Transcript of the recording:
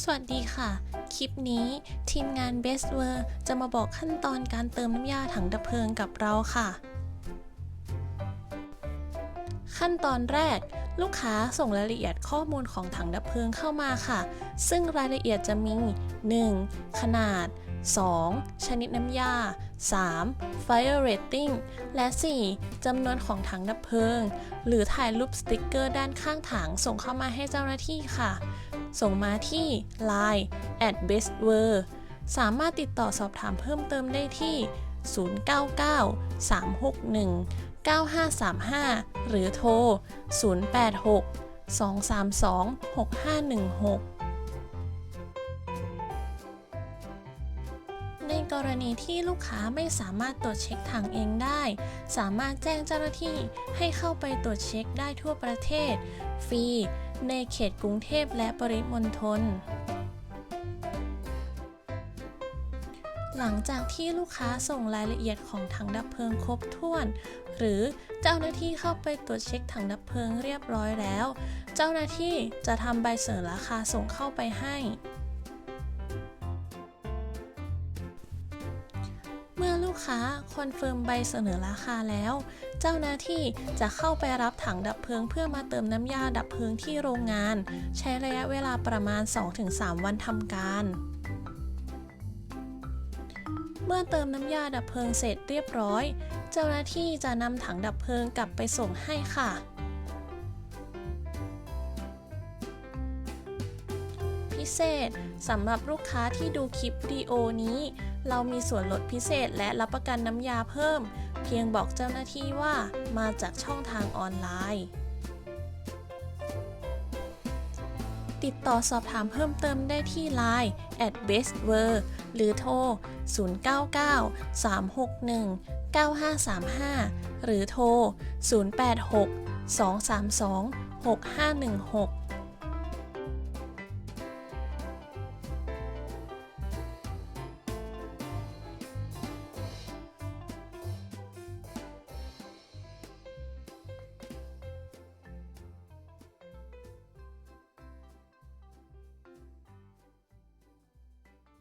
สวัสดีค่ะ คลิปนี้ทีมงาน Best w o r จะมาบอกขั้นตอนการเติมน้ำยาถังดับเพลิงกับเราค่ะ ขั้นตอนแรก ลูกค้าส่งรายละเอียดข้อมูลของถังดับเพลิงเข้ามาค่ะ ซึ่งรายละเอียดจะมี 1. ขนาด 2. ชนิดน้ำยา 3. Fire Rating และ 4. จำนวนของถังดับเพลิง หรือถ่ายรูปสติกเกอร์ด้านข้างถังส่งเข้ามาให้เจ้าหน้าที่ค่ะ ส่งมาที่ Line at bestwer สามารถติดต่อสอบถามเพิ่มเติมได้ที่ 099 361 9535 หรือโทร 086 232 6516 ในกรณีที่ลูกค้าไม่สามารถตรวจเช็คถังเองได้ สามารถแจ้งเจ้าหน้าที่ให้เข้าไปตรวจเช็คได้ทั่วประเทศ ฟรี ในเขตกรุงเทพและปริมณฑลหลังจากที่ลูกค้าส่งรายละเอียดของถังดับเพลิงครบถ้วน หรือเจ้าหน้าที่เข้าไปตรวจเช็คถังดับเพลิงเรียบร้อยแล้ว เจ้าหน้าที่จะทำใบเสนอราคาส่งเข้าไปให้ ลูกค้าคอนเฟิร์มใบเสนอราคาแล้ว เจ้าหน้าที่จะเข้าไปรับถังดับเพลิงเพื่อมาเติมน้ำยาดับเพลิงที่โรงงาน ใช้ระยะเวลาประมาณ 2-3 วันทำการ เมื่อเติมน้ำยาดับเพลิงเสร็จเรียบร้อย เจ้าหน้าที่จะนำถังดับเพลิงกลับไปส่งให้ค่ะ พิเศษสำหรับลูกค้าที่ดูคลิปวิดีโอนี้ เรามีส่วนลดพิเศษและรับประกันน้ำยาเพิ่ม เพียงบอกเจ้าหน้าที่ว่ามาจากช่องทางออนไลน์ ติดต่อสอบถามเพิ่มเติมได้ที่ Line at bestwer หรือโทร 099 361 9535 หรือโทร 086 232 6516